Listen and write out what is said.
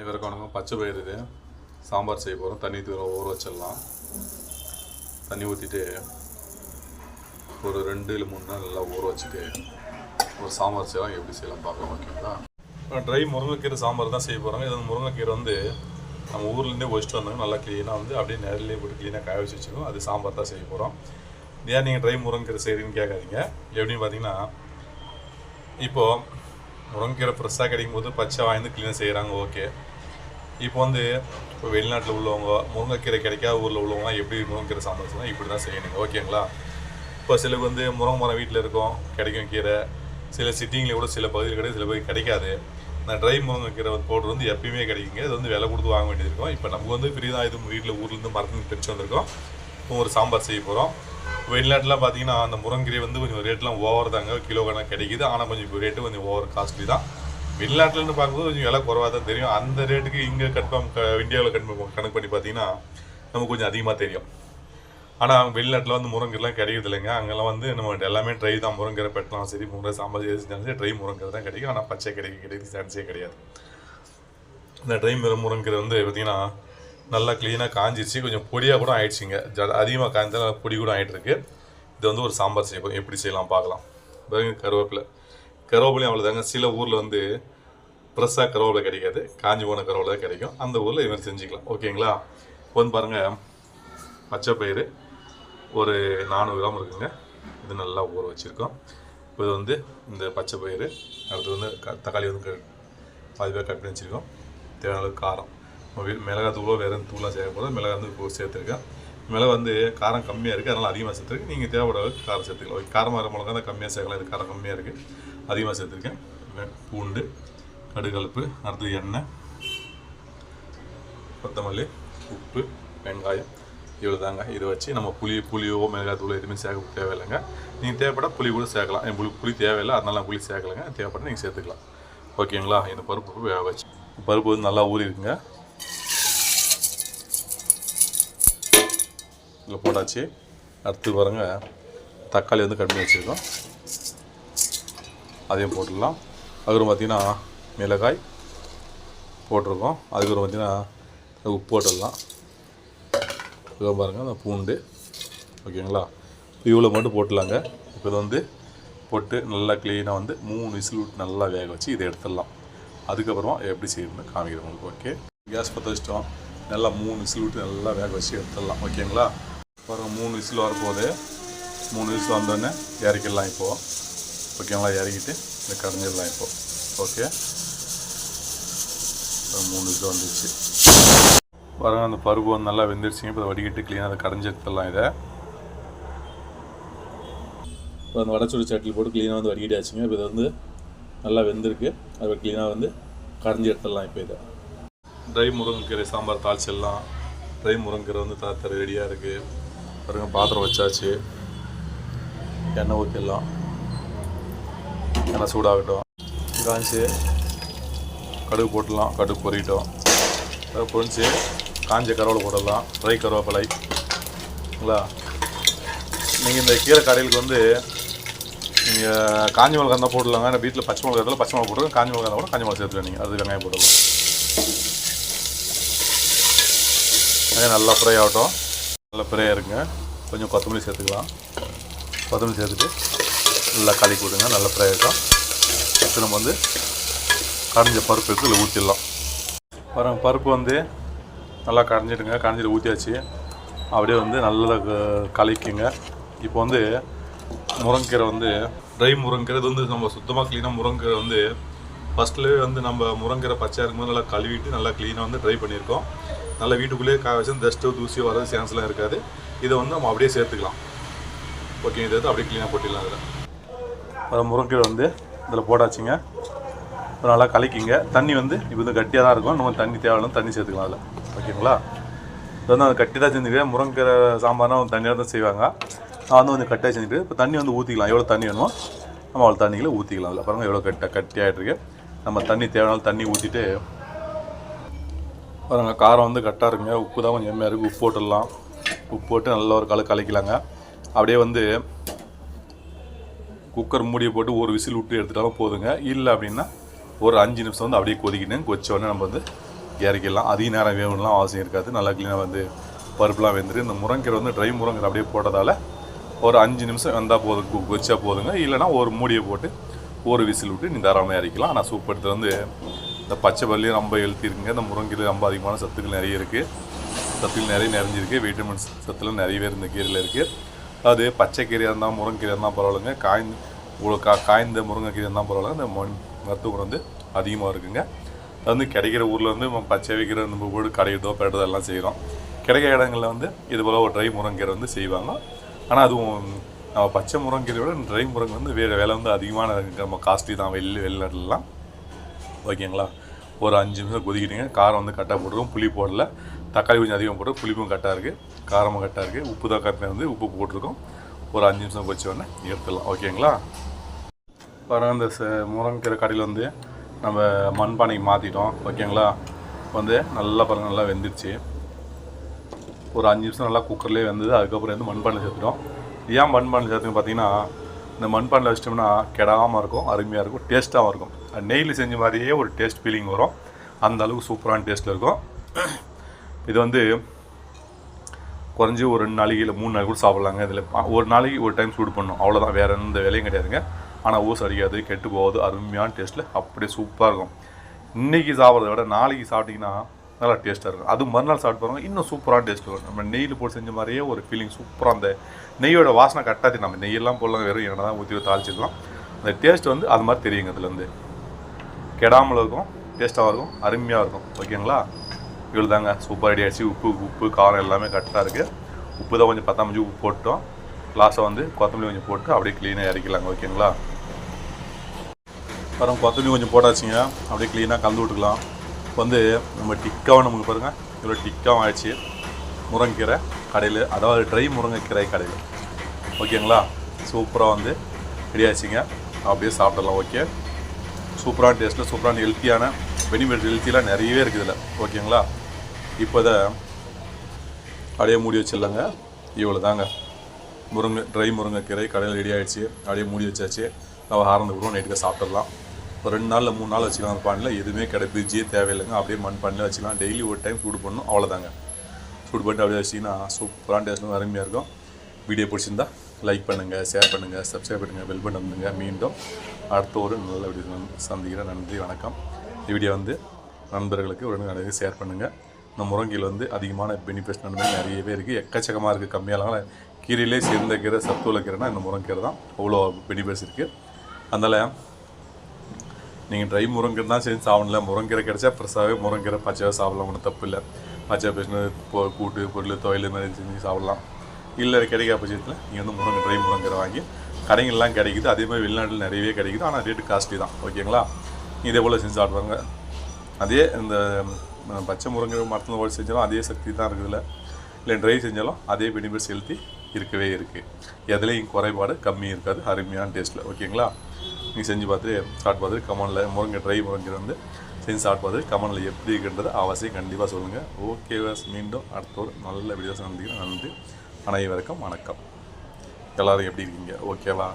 இவருக்கு வணக்கம் பச்சை பயிறு இது. சாம்பார் செய்ய போகிறோம் தண்ணி தூரம் ஊற வச்சிடலாம். தண்ணி ஊற்றிட்டு ஒரு ரெண்டு இல்லை மூணு நாள் நல்லா ஊற வச்சுட்டு ஒரு சாம்பார் செய்யலாம். எப்படி செய்யலாம் பார்க்கலாம். ஓகேங்களா? ட்ரை முருங்கைக்கீரை சாம்பார் தான் செய்ய போகிறாங்க இது வந்து முருங்கைக்கீரை வந்து நம்ம ஊர்லேருந்தே வச்சுட்டு வந்தாங்க. நல்லா க்ளீனாக வந்து அப்படியே நேரிலே போட்டு க்ளீனாக காய வச்சு வச்சுக்கோம் அது சாம்பார் தான் செய்ய போகிறோம் ஏன் நீங்கள் ட்ரை முருங்கைக்கீரை செய்கிறீங்கன்னு கேட்காதீங்க. எப்படின்னு பார்த்தீங்கன்னா இப்போது முருங்கைக்கீரை ஃப்ரெஷ்ஷாக கிடைக்கும் போது பச்சை வாங்கி க்ளீனாக செய்கிறாங்க ஓகே இப்போ வந்து இப்போ வெளிநாட்டில் உள்ளவங்க முருங்கைக்கீரை கிடைக்காத ஊரில் உள்ளவங்க எப்படி முருங்கைக்கீரை சாம்பார் செய்யணும்? இப்படி தான் செய்யணுங்க. ஓகேங்களா? இப்போ சிலருக்கு வந்து முருங்கை மரம் வீட்டில் இருக்கும் கிடைக்கும் கீரை. சில சிட்டிங்கில் கூட சில பகுதியில் கிடையாது சில பகுதி கிடைக்காது. நான் ட்ரை முருங்கைக்கீரை வந்து போடுறது வந்து எப்பயுமே கிடைக்குங்க. இது வந்து விலை கொடுத்து வாங்க வேண்டியது இருக்கும். இப்போ நமக்கு வந்து ஃப்ரீ தான். இது வீட்டில் ஊர்லேருந்து மரத்துலேருந்து பிரித்து வந்திருக்கோம். இப்போ ஒரு சாம்பார் செய்ய போகிறோம் வெளிநாட்டில் பார்த்தீங்கன்னா அந்த முருங்கீரை வந்து கொஞ்சம் ரேட்லாம் ஓவர் தாங்க. கிலோ கணக்கு கிடைக்குது. ஆனால் கொஞ்சம் இப்போ ரேட்டு கொஞ்சம் ஓவர் காஸ்ட்லி தான். வெளிநாட்டில்னு பார்க்கும்போது கொஞ்சம் விலை குறவாக தான் தெரியும். அந்த ரேட்டுக்கு இங்கே கன்ஃபார்ம் இந்தியாவில் கன்ஃபார்ம் கணக்கு பண்ணி பார்த்தீங்கன்னா நமக்கு கொஞ்சம் அதிகமாக தெரியும். ஆனால் அவங்க வெளிநாட்டில் வந்து முருங்கெல்லாம் கிடைக்கிறது இல்லைங்க. அங்கெல்லாம் வந்து நம்ம எல்லாமே ட்ரை தான். முருங்கரை பெட்டலாம் சரி முருங்கை சாம்பார் எது செஞ்சாலும் சரி ட்ரை முருங்கரை தான் கிடைக்கும். ஆனால் பச்சை கிடைக்க கிடையாது சான்ஸே கிடையாது. இந்த ட்ரை முருங்கரை வந்து பார்த்திங்கன்னா நல்லா க்ளீனாக காஞ்சிச்சு கொஞ்சம் பொடியாக கூட ஆயிடுச்சுங்க. ஜ அதிகமாக காய்ஞ்சா பொடி கூட ஆகிட்டுருக்கு இது வந்து ஒரு சாம்பார் செய்வோம் எப்படி செய்யலாம் பார்க்கலாம். பாருங்க கருவேப்பிலை. கருவேப்பிலையும் அவ்வளோதாங்க சில ஊரில் வந்து ஃப்ரெஷ்ஷாக கருவேப்பிலை கிடைக்காது. காஞ்சி போன கருவேப்பிலை தான் கிடைக்கும். அந்த ஊரில் இது மாதிரி செஞ்சுக்கலாம். ஓகேங்களா? வந்து பாருங்கள் பச்சை பயிறு ஒரு நானூறு கிராம் இருக்குங்க. இது நல்லா ஊற வச்சுருக்கோம். இப்போ இது வந்து இந்த பச்சை பயிறு அடுத்து வந்து க- தக்காளி வந்து க- பாதி பேர் கட் பண்ணி வச்சுருக்கோம். தேவையான அளவுக்கு காரம். நம்ம மிளகா தூளோ வேறு எந்த தூளாக சேர்க்கக்கூடாது மிளகா வந்து சேர்த்துருக்கேன். மிளகா வந்து காரம் கம்மியாக இருக்குது அதனால் அதிகமாக சேர்த்துருக்கு நீங்கள் தேவைப்பட அளவுக்கு காரம் சேர்த்துக்கலாம். ஓகே, காரமாக இருக்க மிளகா தான் கம்மியாக சேர்க்கலாம். இது காரம் கம்மியாக இருக்குது அதிகமாக சேர்த்துருக்கேன். பூண்டு கடுகலப்பு அடுத்து எண்ணெய் கொத்தமல்லி உப்பு வெங்காயம் இவ்வளோ தாங்க இதை வச்சு நம்ம புளி புளியோ மிளகாய் தூளோ எதுவுமே சேர்க்க தேவையில்லைங்க. நீங்கள் தேவைப்பட புளி கூட சேர்க்கலாம். என் புளி புளி தேவையில்லை. அதனால புளி சேர்க்கலைங்க. தேவைப்பட நீங்கள் சேர்த்துக்கலாம். ஓகேங்களா? இந்த பருப்பு வேக வச்சு. பருப்பு வந்து நல்லா ஊறி இருக்குங்க இதில் போட்டாச்சு. அடுத்து பாருங்கள் தக்காளி வந்து கட் பண்ணி வச்சுருக்கோம். அதையும் போட்டுடலாம். அதுக்கப்புறம் பார்த்தீங்கன்னா மிளகாய் போட்டிருக்கோம். அதுக்கப்புறம் பார்த்தீங்கன்னா உப்பு போட்டுடலாம். இதுவும் பாருங்கள் அந்த பூண்டு. ஓகேங்களா? இவ்வளோ மட்டும் போட்டுடலாங்க. இப்போ இது வந்து போட்டு நல்லா க்ளீனாக வந்து மூணு விசில் விட்டு நல்லா வேக வச்சு இதை எடுத்துடலாம். அதுக்கப்புறமா எப்படி செய்யணும்னு காமிக்கிறேன் உங்களுக்கு ஓகே கேஸ் பற்ற வச்சிட்டோம். நல்லா மூணு விசில் விட்டு நல்லா வேக வச்சு எடுத்துடலாம். ஓகேங்களா? பாருங்கள் மூணு விசில் வரப்போகுது. மூணு விசில் வந்தோடனே இறக்கிடலாம் இப்போது ஓகேங்களா இறக்கிட்டு இதை கரைஞ்சிடலாம் இப்போது ஓகே ஒரு மூணு விசில் வந்துச்சு பாருங்க அந்த பருப்பு வந்து நல்லா வெந்துருச்சுங்க. இப்போ வடிகட்டு க்ளீனாக அதை கரைஞ்சி எடுத்துடலாம் இதை. இப்போ அந்த வடச்சுடி சட்டில் போட்டு க்ளீனாக வந்து வடிகட்டியாச்சுங்க. இப்போ இது வந்து நல்லா வெந்திருக்கு. அதை க்ளீனாக வந்து கடைஞ்சி எடுத்துடலாம் இப்போ இதை. ட்ரை முருங்கைக்கீரை சாம்பார் தாளிச்சிடலாம். ட்ரை முருங்கைக்கீரை வந்து தாத்தர் ரெடியாக இருக்குது பாருங்க பாத்திரம் வச்சாச்சு. எண்ணெய் ஊற்றிடலாம் எண்ணெய் சூடாகட்டும். காஞ்சி கடுகு போட்டுடலாம். கடுகு பொறிட்டோம். அதை பொறிஞ்சு காஞ்ச கருவேப்பிலை போடலாம் ட்ரை கருவேப்பிலை. சரிங்களா நீங்கள் இந்த கீரை கடையிலுக்கு வந்து நீங்கள் காஞ்சி மிளகா இருந்தால் போடலாங்க ஆனால் வீட்டில் பச்சை மிளகா இருந்தாலும் பச்சை மிளகா போட்டுருங்க காஞ்சி மிளகா இருந்தால் கூட காஞ்சி மிளகா சேர்த்து நீங்கள் அது வெங்காயம் போடலாம் வெங்காயம் நல்லா ஃப்ரை ஆகட்டும். நல்லா ஃப்ரை இருங்க. கொஞ்சம் கொத்தமல்லி சேர்த்துக்கலாம். கொத்தமல்லி சேர்த்துட்டு நல்லா கலக்கி விடுங்க நல்லா ஃப்ரை ஆகிட்டோம் இப்போ நம்ம வந்து கடைஞ்ச பருப்பு எடுத்து இதில் ஊற்றிடலாம் பாருங்க பருப்பு வந்து நல்லா கடைஞ்சிடுங்க. கடைஞ்சிட்டு ஊற்றியாச்சு அப்படியே வந்து நல்லா க- கலக்கிங்க. இப்போ வந்து முருங்கீரை வந்து ட்ரை முருங்கீரை இது வந்து நம்ம சுத்தமாக க்ளீனாக முருங்கீரை வந்து ஃபஸ்ட்லேயே வந்து நம்ம முருங்கீரை பச்சையாக இருக்கும்போது நல்லா கழுவிட்டு நல்லா க்ளீனாக வந்து ட்ரை பண்ணியிருக்கோம். நல்லா வீட்டுக்குள்ளேயே காய வச்சு டஸ்ட்டு தூசி வர்றது சான்ஸ்லாம் இருக்காது. இதை வந்து நம்ம அப்படியே சேர்த்துக்கலாம். ஓகே இதை அப்படியே க்ளீனாக போட்டிடலாம் அதில் முருங்கீரை வந்து இதில் போடாச்சிங்க நல்லா கலக்கிங்க. தண்ணி வந்து இப்போ வந்து கட்டியாக தான் இருக்கும். நம்ம தண்ணி தேவையான தண்ணி சேர்த்துக்கலாம் அதில் ஓகேங்களா? இது வந்து அது கட்டி தான் செஞ்சுக்கிறேன். முருங்கீரை சாம்பார்னா தண்ணியாக தான் செய்வாங்க. நான் வந்து கொஞ்சம் கட்டியாக செஞ்சுட்டு இப்போ தண்ணி வந்து ஊற்றிக்கலாம் எவ்வளோ தண்ணி வேணுமோ நம்ம அவ்வளோ தண்ணிகளை ஊற்றிக்கலாம் அதில் பாருங்கள் எவ்வளோ கட்ட கட்டி நம்ம தண்ணி தேவையான தண்ணி ஊற்றிட்டு பாருங்க காரம் வந்து கரெக்டாக இருக்குங்க. உப்பு தான் கொஞ்சம் எம்மையாக இருக்குது உப்பு போட்டுடலாம். உப்பு போட்டு நல்லா ஒரு கல கலக்கலாங்க அப்படியே வந்து குக்கர் மூடியை போட்டு ஒரு விசில் விட்டு எடுத்துட்டாலும் போதுங்க. இல்லை அப்படின்னா ஒரு அஞ்சு நிமிஷம் வந்து அப்படியே கொதிக்கணும் கொதிச்ச உடனே நம்ம வந்து இறக்கிடலாம். அதிக நேரம் வேணும்லாம் அவசியம் இருக்காது. நல்லா க்ளீனாக வந்து பருப்புலாம் வெந்துட்டு இந்த முருங்கீரை வந்து ட்ரை முருங்கீரை அப்படியே போட்டதால் ஒரு அஞ்சு நிமிஷம் வந்தால் போதும். கு- போதுங்க. இல்லைனா ஒரு மூடியை போட்டு ஒரு விசில் விட்டு நீ தாராளமாக இறக்கலாம் ஆனால் சூப் எடுத்து வந்து இந்த பச்சை பள்ளியும் ரொம்ப ஹெல்த்தி இருக்குங்க இந்த முருங்கையில் ரொம்ப அதிகமான சத்துக்கள் நிறைய இருக்குது சத்துக்கள் நிறைய நிறைஞ்சிருக்கு. விட்டமின்ஸ் சத்துலாம் நிறையவே இந்த கீரையில் இருக்குது அது பச்சை கீரையாக இருந்தால் முருங்கைக்கீரை இருந்தால் பரவாயில்லைங்க. காய்ந்த இவ்வளோ கா காய்ந்த முருங்கைக்கீரை இருந்தால் பரவாயில்ல. இந்த மண் மருத்துவ குணம் வந்து அதிகமாக இருக்குங்க. அது வந்து கிடைக்கிற ஊரில் வந்து பச்சை வைக்கிற நம்ம வீடு கடையிறதோ பெறதோ எல்லாம் செய்கிறோம் கிடைக்கிற இடங்களில் வந்து இது போல் ஒரு ட்ரை முருங்கைக்கீரை வந்து செய்வாங்க. ஆனால் அதுவும் நம்ம பச்சை முருங்கைக்கீரை விட ட்ரை முருங்கை வந்து வேறு விலை வந்து அதிகமான நம்ம காஸ்ட்லி தான். வெளி வெளிநாட்டிலலாம் ஓகேங்களா? ஒரு அஞ்சு நிமிஷம் கொதிக்கிட்டீங்க. காரம் வந்து கரெக்டாக போட்டுருக்கோம். புளி போடல. தக்காளி கொஞ்சம் அதிகம் போட்டு புளிப்பும் கரெக்டாக இருக்குது காரமும் கரெக்டாக இருக்குது உப்பு தான் கரெக்டாக வந்து உப்பு போட்டிருக்கோம். ஒரு அஞ்சு நிமிஷம் கொதிச்ச உடனே எடுத்துடலாம். ஓகேங்களா? பாருங்க இந்த ச- முருங்கைக்கீரை கடையில் வந்து நம்ம மண்பானைக்கு மாற்றிட்டோம் ஓகேங்களா? வந்து நல்லா பாருங்க நல்லா வெந்துருச்சு. ஒரு அஞ்சு நிமிஷம் நல்லா குக்கர்லேயே வெந்தது. அதுக்கப்புறம் வந்து மண்பானை சேர்த்துட்டோம். ஏன் மண்பானை சேர்த்துன்னு பார்த்தீங்கன்னா இந்த மண்பானையில் வச்சிட்டோம்னா கெடாமல் இருக்கும் அருமையாக இருக்கும் டேஸ்ட்டாகவும் இருக்கும். நெய்யில் செஞ்ச மாதிரியே ஒரு டேஸ்ட் ஃபீலிங் வரும். அந்த அளவுக்கு சூப்பரான டேஸ்ட்டில் இருக்கும். இது வந்து குறைஞ்சி ஒரு ரெண்டு நாளைக்கு இல்லை மூணு நாளைக்கு கூட சாப்பிட்லாங்க. இதில் ஒரு நாளைக்கு ஒரு டைம் சூடு பண்ணும் அவ்வளோதான் வேறு எந்த வேலையும் கிடையாதுங்க. ஆனால் ஊசு அடிக்காது கெட்டு போகாது அருமையான டேஸ்ட்டில் அப்படியே சூப்பராக இருக்கும். இன்றைக்கி சாப்பிட்றத விட நாளைக்கு சாப்பிட்டிங்கன்னா நல்லா டேஸ்ட்டாக இருக்கும். அது மறுநாள் சாப்பிட்டு பாருங்க இன்னும் சூப்பராக டேஸ்ட் இருக்கும் நம்ம நெய்யில் போட்டு செஞ்ச மாதிரியே ஒரு ஃபீலிங் சூப்பராக அந்த நெய்யோட வாசனை கட்டாத்தி நம்ம நெய்யெல்லாம் போடலாம் வெறும் எண்ணெய் தான் ஊற்றி தாளிச்சிடலாம். அந்த டேஸ்ட் வந்து அது மாதிரி தெரியுங்க இதுலேருந்து கெடாமல் இருக்கும் டேஸ்ட்டாகவும் இருக்கும் அருமையாக இருக்கும். ஓகேங்களா? இவ்வளோ தாங்க சூப்பர் ரெடி உப்பு உப்பு காரம் எல்லாமே கரெக்டாக இருக்குது உப்பு தான் கொஞ்சம் பத்தாமஞ்சு உப்பு போட்டோம். லாஸ்ட்டாக வந்து கொத்தமல்லி கொஞ்சம் போட்டு அப்படியே க்ளீனாக இறக்கிடலாங்க. ஓகேங்களா? அப்புறம் கொத்தமல்லி கொஞ்சம் போட்டாச்சுங்க. அப்படியே க்ளீனாக கலந்து விட்டுக்கலாம். வந்து நம்ம டிக்காவும் நமக்கு பாருங்கள் இவ்வளோ டிக்காவும் ஆயிடுச்சு. முருங்கைக்கீரை கடையில் அதாவது ட்ரை முருங்கைக்கீரை கடையில். ஓகேங்களா? சூப்பராக வந்து ரெடி ஆச்சுங்க அப்படியே சாப்பிடலாம் ஓகே? சூப்பரான டேஸ்ட்டில் சூப்பரான ஹெல்த்தியான பெனிஃபிட் ஹெல்த்திலாம் நிறையவே இருக்குது இதில். ஓகேங்களா? இப்போ இதை அப்படியே மூடி வச்சிடலாங்க. இவ்வளோ தாங்க முருங்கை ட்ரை முருங்கைக்கீரை கடையில் ரெடி ஆகிடுச்சி அப்படியே மூடி வச்சாச்சு. நம்ம ஆரம்பிக்கிறோம். நைட்டுக்கு சாப்பிட்றலாம் ஒரு ரெண்டு நாளில் மூணு நாள் வச்சுக்கலாம். அந்த பானில் எதுவுமே கடை பிரிட்ஜே தேவையில்லைங்க. அப்படியே மண் பண்ணி வச்சுக்கலாம். டெய்லி ஒரு டைம் சூடு பண்ணணும். அவ்வளோதாங்க சூடு பண்ணிட்டு அப்படியே வச்சிங்கன்னா சூப்பரான டேஸ்ட்டும் அருமையாக இருக்கும். வீடியோ பிடிச்சிருந்தா லைக் பண்ணுங்கள் ஷேர் பண்ணுங்கள் சப்ஸ்கிரைப் பண்ணுங்கள் பெல் பட்டன் பண்ணுங்க மீண்டும் அடுத்த ஒரு நல்ல வீடியோ சந்திக்கிறேன். நன்றி வணக்கம். இந்த வீடியோ வந்து நண்பர்களுக்கு உடனே நிறைய ஷேர் பண்ணுங்கள் இந்த முருங்கையில் வந்து அதிகமான பெனிஃபிட்ஸ் நன்மை நிறையவே இருக்குது எக்கச்சக்கமாக இருக்குது கம்மியாலாம் கீரையிலே சேர்ந்த கீரை சத்துள்ள கீரைனா இந்த முருங்கீரை தான் அவ்வளோ பெனிஃபிட்ஸ் இருக்குது அதனால் நீங்கள் ட்ரை முருங்கை தான் செஞ்சு சாப்பிடல. முருங்கீரை கிடைச்சா ஃப்ரெஷ்ஷாகவே முருங்கீரை பச்சையாக சாப்பிடலாம் ஒன்றும் தப்பு இல்லை. பச்சை பேசினு போ கூட்டு பொருள் துவையல் மாதிரி செஞ்சு சாப்பிடலாம். இல்லை கிடைக்காத பட்சத்தில் நீங்கள் வந்து முருங்கை ட்ரை முருங்கீரை வாங்கி கடைங்கள்லாம் கிடைக்குது. அதே மாதிரி வெளிநாட்டில் நிறையவே கிடைக்குது. ஆனால் ரேட்டு காஸ்ட்லி தான். ஓகேங்களா? இதே போல் செஞ்சு சாப்பிடுவாங்க அதே இந்த பச்சை முருங்கை மரத்தில் ஓடி செஞ்சாலும் அதே சக்தி தான் இருக்குதுல்ல. இல்லை ட்ரை செஞ்சாலும் அதே பெனிஃபிட்ஸ் ஹெல்த்தி இருக்கவே இருக்குது எதுலேயும் குறைபாடு கம்மி இருக்காது. அருமையான டேஸ்ட்டில் ஓகேங்களா? நீங்கள் செஞ்சு பார்த்து சாப்பிட்டு பார்த்துட்டு கமனில் முருங்கை ட்ரை முருங்கை வந்து செஞ்சு சாப்பிட்டு பார்த்துட்டு கமனில் எப்படி இருக்குன்றது அவசியம் கண்டிப்பாக சொல்லுங்கள் ஓகே வாஸ் மீண்டும் அடுத்த ஒரு நல்ல வீடியோ சந்திக்கிறேன். நன்றி. அனைவருக்கும் வணக்கம். எல்லோரும் எப்படி இருக்கீங்க? ஓகேவா